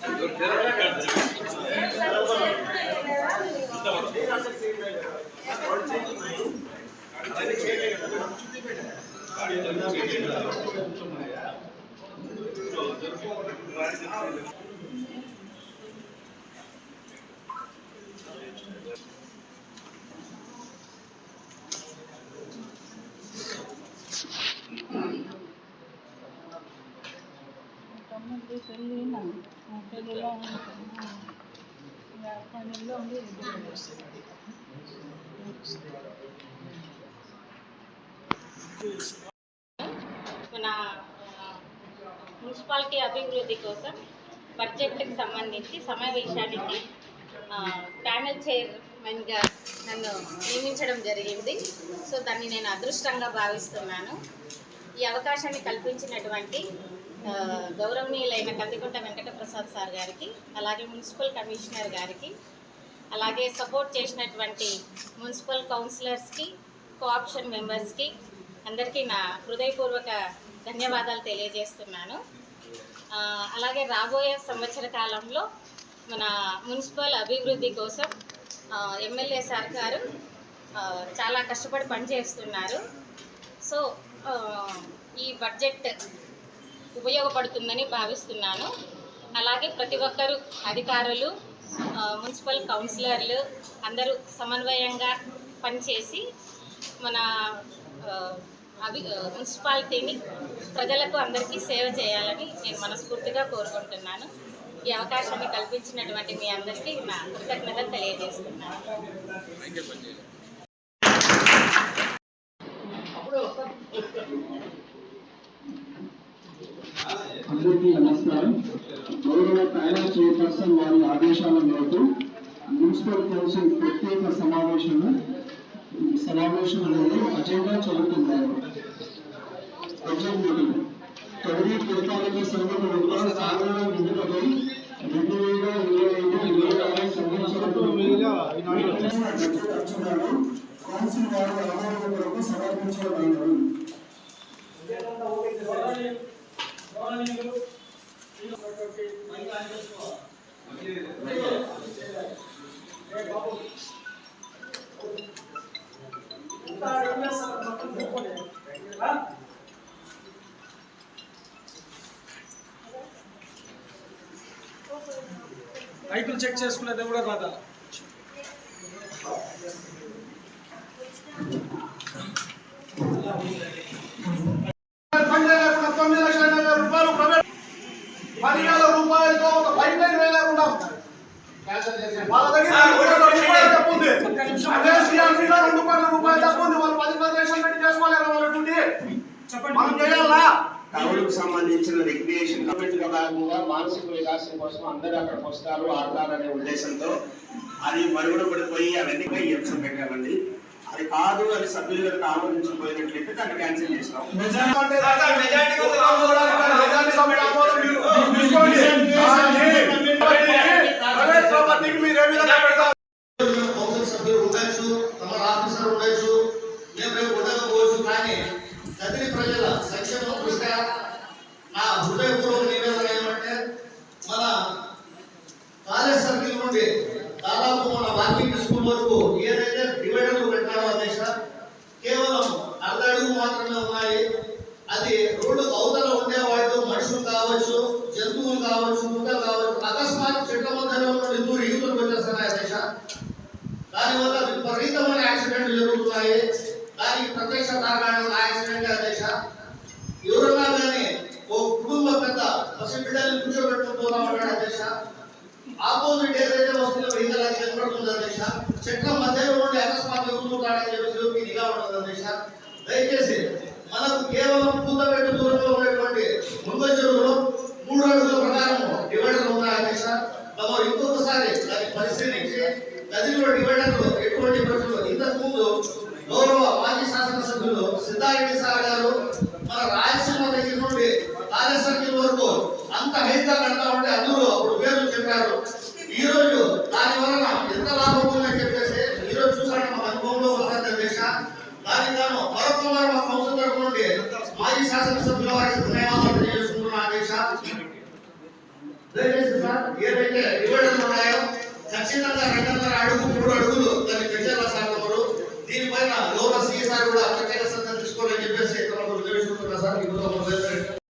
Thank you. మన municipality అభివృద్ధి కోసం బడ్జెట్కి సంబంధించి సమావేశానికి ఆ, ప్యానెల్ చైర్మన్గా నన్ను నియమించడం జరిగింది. సో దాన్ని నేను అదృష్టంగా భావిస్తున్నాను. ఈ అవకాశాన్ని కల్పించినటువంటి గౌరవనీయులైన గౌరవనీయులైన కందికుంట వెంకటప్రసాద్ సార్ గారికి అలాగే మున్సిపల్ కమిషనర్ గారికి అలాగే సపోర్ట్ చేసినటువంటి మున్సిపల్ కౌన్సిలర్స్కి కోఆప్షన్ మెంబర్స్కి అందరికీ నా హృదయపూర్వక ధన్యవాదాలు తెలియజేస్తున్నాను. అలాగే రాబోయే సంవత్సర కాలంలో మన మున్సిపల్ అభివృద్ధి కోసం ఎమ్మెల్యే సార్ గారు చాలా కష్టపడి పనిచేస్తున్నారు. సో ఈ బడ్జెట్ ఉపయోగపడుతుందని భావిస్తున్నాను. అలాగే ప్రతి ఒక్కరు అధికారులు మున్సిపల్ కౌన్సిలర్లు అందరూ సమన్వయంగా పనిచేసి మన అవి మున్సిపాలిటీని ప్రజలకు అందరికీ సేవ చేయాలని నేను మనస్ఫూర్తిగా కోరుకుంటున్నాను. ఈ అవకాశాన్ని కల్పించినటువంటి మీ అందరికీ నా కృతజ్ఞతలు తెలియజేస్తున్నాను. అందరికీ నమస్కారం. గౌరవ ప్యానల్ చైర్పర్సన్ వారి ఆదేశాల మేరకు మున్సిపల్ కౌన్సిల్ ప్రత్యేక సమావేశం సమావేశం అనేది అజెండా చదువుతున్నారు అజెండా మీటింగ్ పురపాలక సంఘం యొక్క సాధారణ నిధులపై రెండు వేల ఇరవై ఐదు ఇరవై ఆరు సంవత్సరంలో కౌన్సిల్ వారి ఆమోదం కొరకు సమర్పించబడినవి రైతులు చెక్ చేసుకునేది కూడా రాదా you తొమ్మిది లక్షల ఎనభై వేల రూపాయలు ప్రైవేట్ పదివేల రూపాయలతో ఒక పైప్ లైన్ వేయలేకుండా వాళ్ళ దగ్గర రెండు కోట్ల రూపాయలు తప్పు ఉంది. అదే రెండు కోట్ల రూపాయలు తప్పు ఉంది. వాళ్ళు పది పది లక్షలు పెట్టి చేసుకోలేరు వాళ్ళ డ్యూటీ. మనం చేయాలా? టౌన్కు సంబంధించిన రిక్రియేషన్ గవర్నమెంట్ భాగంగా మానసిక వికాసం కోసం అందరూ అక్కడికి వస్తారు ఆడతారు అనే ఉద్దేశంతో. అది మరుగున పడిపోయి అవన్నీ అంశం పెట్టామండి అది కాదు అని సభ్యులు కనుక ఆమోదించకపోయినట్లయితే దాన్ని క్యాన్సిల్ చేస్తాం. మెజారిటీ అది రోడ్డు అవతల ఉండే వాటితో మనుషులు కావచ్చు జంతువులు కావచ్చు ముక్కలు కావచ్చు అకస్మాత్ చెట్ల మధ్యలో నుండి దూరి ఈదులకు వచ్చేస్తున్నాయి అధ్యక్ష దానివల్ల విపరీతమైన యాక్సిడెంట్లు జరుగుతున్నాయి. దానికి ప్రత్యక్ష కారణం యాక్సిడెంట్ అధ్యక్ష ఎవరన్నా కానీ ఓ కుటుంబ పెద్ద పసి బిడ్డల్ని కూర్చోబెట్టుకుని పోతా ఉంటాడు అధ్యక్ష ఆపోజిట్ ఏదైతే వస్తుందో వెహికల్ అది కనబడుతుంది అధ్యక్ష చెట్ల మధ్యలో ఉండి అకస్మాత్ ఎగురుతుంటాడని చెప్పి దేవుడికి నిఘా ఉండదు అధ్యక్ష దయచేసి మనకు కేవలం పూతపెట్టు దూరంలో ఉన్నటువంటి ముంగచెరువులో మూడు అడుగుల ప్రకారం డివైడర్ ఉన్నాయి సార్ తమరు ఇంకొకసారి దాన్ని పరిశీలించి నదిలో డివైడర్లు ఎటువంటి ప్రశ్నలు? ఇంతకు ముందు గౌరవ మాజీ శాసనసభ్యులు సిద్ధారెడ్డి సార్ గారు మన రాయలసీమ దగ్గర నుండి కాళేశ్వరం వరకు అంత హైట్గా కడతా ఉంటే అందరూ అప్పుడు పేర్లు చెప్పారు. ఈ రోజు దాని వలన ఎంత లాభం ఉందని చెప్పేసి ఈ రోజు చూసాడు మన అనుభవంలో వస్తుంది దేశ దానికి గాను మా కౌన్సిల్ తరపు నుండి మాజీ శాసనసభ్యుల వారికి ధన్యవాదాలు తెలియజేసుకుంటున్నాను అధ్యక్ష దయచేసి సార్ ఏవైతే డివైడర్లు ఉన్నాయో